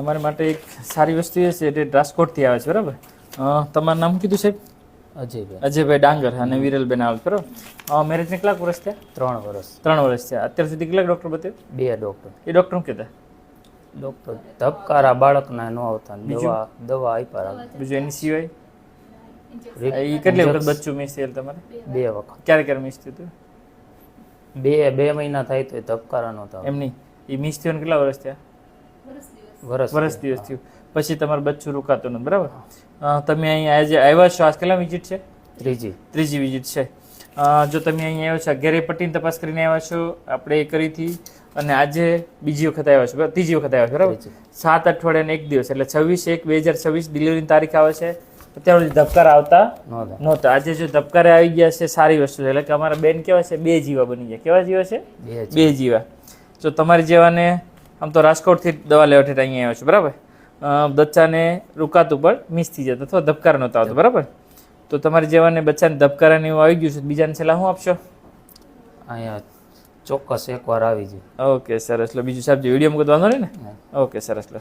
અમારા માટે એક સારી વસ્તુ એ છે તે રાજકોટથી આવે છે બરાબર? તમારું નામ કીધું સાહેબ? અજયભાઈ. અજયભાઈ ડાંગર અને વિરલબેન આવે છે બરાબર? મેરેજને કેટલાક વર્ષ થયા? ત્રણ વર્ષ. ત્રણ વર્ષ થયા. અત્યાર સુધી કેટલાક ડૉક્ટર બતાવ્યું? બે ડૉક્ટર એ ડૉક્ટર શું કહેતા? ડૉક્ટર ધબકારા બાળકના ન આવતા દવા દવા આપ્યા બીજું એની સિવાય? એ કેટલી વખત બચ્ચું મિસ થયેલ તમારે? બે વખત. ક્યારે ક્યારે મિસ થયું બે બે મહિના થાય તો ધબકારા નહોતા એમની એ મિસ થયો કેટલા વર્ષ થયા? વર્ષ વર્ષ દિવસ થયું. પછી તમારું બચ્ચું રોકાતું નથી બરાબર? તમે અહીં આજે આવ્યા છો. આજ કેટલા વિઝિટ છે? ત્રીજી. ત્રીજી વિઝિટ છે. જો તમે અહીં આવ્યા છો ઘેરે પટ્ટીની તપાસ કરીને આવ્યા છો આપણે એ કરી હતી. અને આજે બીજી વખત આવ્યા છો ત્રીજી વખત આવ્યા છો બરાબર? સાત અઠવાડિયાને એક દિવસ એટલે છવ્વીસ એક બે હજાર છવ્વીસ ડિલિવરીની તારીખ આવે છે. અત્યાર સુધી ધબકાર આવતા નહોતા. આજે જો ધબકારે આવી ગયા છે સારી વસ્તુ છે. એટલે કે અમારા બેન કેવા છે? બે જીવા બની ગયા. કેવા જીવા છે? બે બે જીવા. જો તમારી જેવાને આમ તો રાજકોટથી જ દવા લેવા ઠેઠ અહીંયા આવ્યો છે બરાબર? બચ્ચાને રૂકાતું પણ મિસ થઈ જતું અથવા ધબકાર નહોતો આવતો બરાબર? તો તમારે જેવાને બચ્ચાને ધબકારાને એવું આવી ગયું છે બીજાને છેલ્લા શું આપશો? અહીંયા ચોક્કસ એકવાર આવી જાય ઓકે સરસ. લો બીજું સાહેબ વીડિયો મૂકતો વાંધો નહીં ને? ઓકે સરસ. લો.